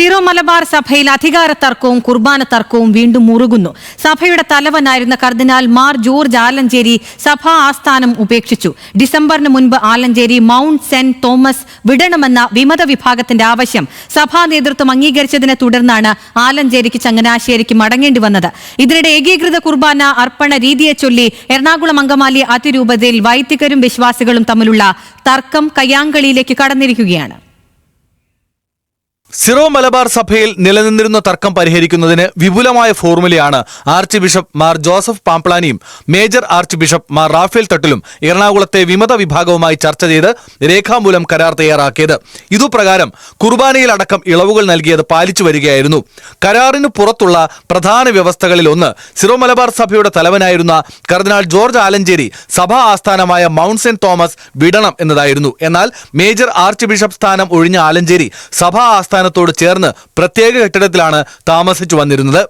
Zero Malabar സഭയിൽ അധികാര തർക്കവും കുർബാന തർക്കവും വീണ്ടും മുറുകുന്നു. സഭയുടെ തലവനായിരുന്ന കർദിനാൾ മാർ ജോർജ് ആലഞ്ചേരി സഭാ ആസ്ഥാനം ഉപേക്ഷിച്ചു. ഡിസംബറിന് മുൻപ് ആലഞ്ചേരി മൗണ്ട് സെന്റ് തോമസ് വിടണമെന്ന വിമത വിഭാഗത്തിന്റെ ആവശ്യം സഭാ നേതൃത്വം അംഗീകരിച്ചതിനെ തുടർന്നാണ് ആലഞ്ചേരിക്ക് ചങ്ങനാശ്ശേരിക്ക് മടങ്ങേണ്ടി വന്നത്. ഇതിനിടെ ഏകീകൃത കുർബാന അർപ്പണ രീതിയെ ചൊല്ലി എറണാകുളം അങ്കമാലി അതിരൂപതയിൽ വൈദികരും വിശ്വാസികളും തമ്മിലുള്ള തർക്കം കയ്യാങ്കളിയിലേക്ക് കടന്നിരിക്കുകയാണ്. സിറോ മലബാർ സഭയിൽ നിലനിന്നിരുന്ന തർക്കം പരിഹരിക്കുന്നതിന് വിപുലമായ ഫോർമുലയാണ് ആർച്ച് ബിഷപ്പ് മാർ ജോസഫ് പാംപ്ലാനിയും major archbishop Mar Rafale തട്ടിലും എറണാകുളത്തെ വിമത വിഭാഗവുമായി ചർച്ച ചെയ്ത് രേഖാമൂലം കരാർ തയ്യാറാക്കിയത്. ഇതുപ്രകാരം കുർബാനയിലടക്കം ഇളവുകൾ നൽകിയത് പാലിച്ചു വരികയായിരുന്നു. കരാറിന് പുറത്തുള്ള പ്രധാന വ്യവസ്ഥകളിൽ ഒന്ന് സിറോ മലബാർ സഭയുടെ തലവനായിരുന്ന കർദിനാൾ ജോർജ് ആലഞ്ചേരി സഭാ ആസ്ഥാനമായ മൗണ്ട് സെന്റ് തോമസ് വിടണം എന്നതായിരുന്നു. എന്നാൽ മേജർ ആർച്ച് ബിഷപ്പ് സ്ഥാനം ഒഴിഞ്ഞ ആലഞ്ചേരി സഭാ ആസ്ഥാനത്തോട് ചേർന്ന് പ്രത്യേക കെട്ടിടത്തിലാണ് താമസിച്ചു വന്നിരുന്നത്.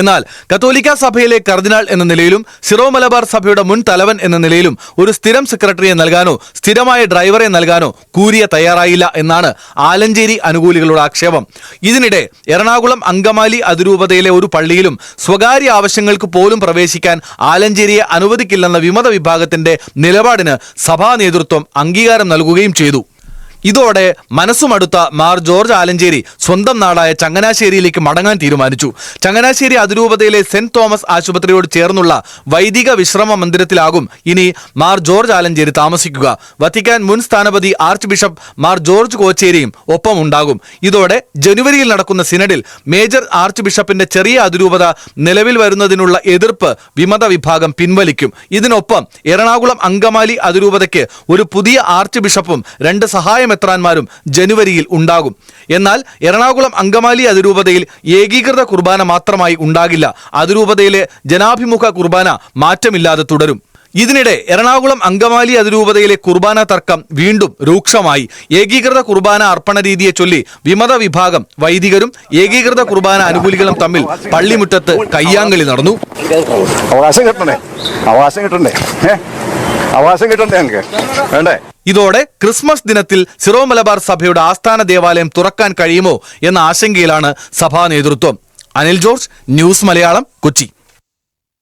എന്നാൽ കത്തോലിക്ക സഭയിലെ കർദിനാൾ എന്ന നിലയിലും സിറോ മലബാർ സഭയുടെ മുൻ തലവൻ എന്ന നിലയിലും ഒരു സ്ഥിരം സെക്രട്ടറിയെ നൽകാനോ സ്ഥിരമായ ഡ്രൈവറെ നൽകാനോ കൂരിയ തയ്യാറായില്ല എന്നാണ് ആലഞ്ചേരി അനുകൂലികളുടെ ആക്ഷേപം. ഇതിനിടെ എറണാകുളം അങ്കമാലി അതിരൂപതയിലെ ഒരു പള്ളിയിലും സ്വകാര്യ ആവശ്യങ്ങൾക്ക് പോലും പ്രവേശിക്കാൻ ആലഞ്ചേരിയെ അനുവദിക്കില്ലെന്ന വിമത വിഭാഗത്തിന്റെ നിലപാടിന് സഭാ നേതൃത്വം അംഗീകാരം നൽകുകയും ചെയ്തു. ഇതോടെ മനസ്സുമടുത്ത മാർ ജോർജ് ആലഞ്ചേരി സ്വന്തം നാടായ ചങ്ങനാശ്ശേരിയിലേക്ക് മടങ്ങാൻ തീരുമാനിച്ചു. ചങ്ങനാശ്ശേരി അതിരൂപതയിലെ സെന്റ് തോമസ് ആശുപത്രിയോട് ചേർന്നുള്ള വൈദിക വിശ്രമ മന്ദിരത്തിലാകും ഇനി മാർ ജോർജ് ആലഞ്ചേരി താമസിക്കുക. വത്തിക്കാൻ മുൻ സ്ഥാനപതി ആർച്ച് ബിഷപ്പ് മാർ ജോർജ് കോച്ചേരിയും ഒപ്പം ഉണ്ടാകും. ഇതോടെ ജനുവരിയിൽ നടക്കുന്ന സിനഡിൽ മേജർ ആർച്ച് ബിഷപ്പിന്റെ ചെറിയ അതിരൂപത നിലവിൽ വരുന്നതിനുള്ള എതിർപ്പ് വിമത വിഭാഗം പിൻവലിക്കും. ഇതിനൊപ്പം എറണാകുളം അങ്കമാലി അതിരൂപതയ്ക്ക് ഒരു പുതിയ ആർച്ച് ബിഷപ്പും രണ്ട് സഹായമെത്രാന്മാരും ജനുവരിയിൽ ഉണ്ടാകും. എന്നാൽ എറണാകുളം അങ്കമാലി അതിരൂപതയിൽ ഏകീകൃത കുർബാന മാത്രമായി ഉണ്ടാകില്ല. അതിരൂപതയിലെ ജനാഭിമുഖ കുർബാന മാറ്റമില്ലാതെ തുടരും. ഇതിനിടെ എറണാകുളം അങ്കമാലി അതിരൂപതയിലെ കുർബാന തർക്കം വീണ്ടും രൂക്ഷമായി. ഏകീകൃത കുർബാന അർപ്പണ രീതിയെ ചൊല്ലി വിമത വിഭാഗം വൈദികരും ഏകീകൃത കുർബാന അനുകൂലികളും തമ്മിൽ പള്ളിമുറ്റത്ത് കയ്യാങ്കളി നടന്നു. അവകാശം കിട്ടണ്ടേ ഞങ്ങൾക്ക് വേണ്ടേ? ഇതോടെ ക്രിസ്മസ് ദിനത്തിൽ സിറോ മലബാർ സഭയുടെ ആസ്ഥാന ദേവാലയം തുറക്കാൻ കഴിയുമോ എന്ന ആശങ്കയിലാണ് സഭാ നേതൃത്വം. Anil George news Malayalam Kochi.